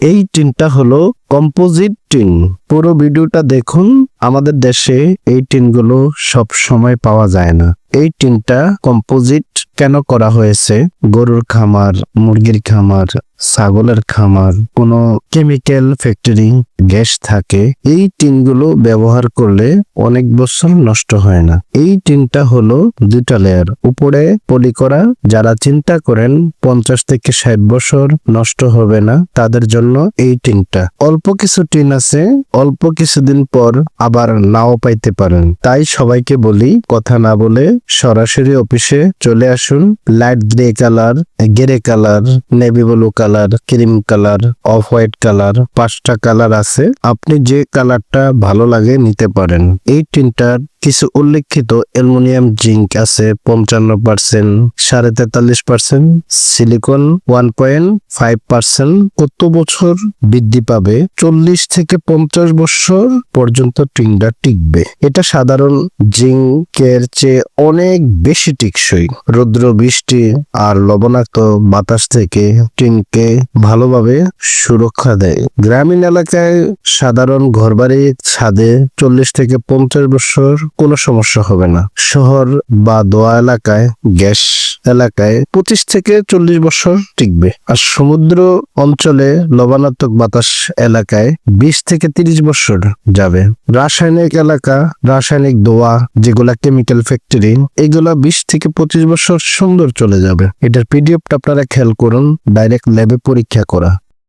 এই টিনটা হলো composite tin. পুরো ভিডিওটা দেখুন, আমাদের দেশে এই টিনগুলো সব সময় পাওয়া যায় না। এই টিনটা কম্পোজিট কেন করা হয়েছে? গরুর খামার, মুরগির খামার, ছাগলের খামার, কোনো কেমিক্যাল ফ্যাক্টরি গ্যাস থাকে? এই টিনগুলো ব্যবহার করলে অনেক বছর নষ্ট হয় না। এই টিনটা হলো দুটা লেয়ার উপরে পলি করা, যারা চিন্তা করেন পঞ্চাশ থেকে ষাট বছর নষ্ট হবে না, তাদের জন্য এই টিনটা। অল্প কিছু টিন আছে, অল্প কিছুদিন পর আবার নাও পাইতে পারেন। তাই সবাইকে বলি, কথা না বলে সরাসরি অফিসে চলে আসুন। Light grey colour grey colour navy blue colour cream colour off white colour পাঁচটা কালার আছে। আপনি যে কালারটা ভালো লাগে নিতে পারেন। এই টিনটার কিছু উল্লেখিত অ্যালুমিনিয়াম জিঙ্ক আছে, পঞ্চান্ন পার্সেন্ট, সাড়ে তেতাল্লিশ percent, silicon one point five percent. কত বছর বৃদ্ধি পাবে? চল্লিশ থেকে পঞ্চাশ বছর পর্যন্ত টিনটা টিকবে। এটা সাধারণ জিঙ্কের চেয়ে অনেক বেশি টিকসই। রৌদ্র, বৃষ্টি আর লবণাক্ত বাতাস থেকে টিনকে ভালোভাবে সুরক্ষা দেয়। গ্রামীণ এলাকায় সাধারণ ঘরবাড়ির ছাদে চল্লিশ থেকে পঞ্চাশ বছর কোনো সমস্যা হবে না। শহর বা দোয়া এলাকায়, গ্যাস এলাকায় পঁচিশ থেকে চল্লিশ বছর টিকবে। আর সমুদ্র অঞ্চলে লবণাত্মক বাতাস এলাকায় বিশ থেকে তিরিশ বছর যাবে। রাসায়নিক এলাকা, রাসায়নিক দোয়া, যেগুলা কেমিক্যাল ফ্যাক্টরি এগুলা বিশ থেকে পঁচিশ বছর সুন্দর চলে যাবে। এটার পিডিএফটা আপনারা খেয়াল করুন ডাইরেক্ট ল্যাবে পরীক্ষা করা।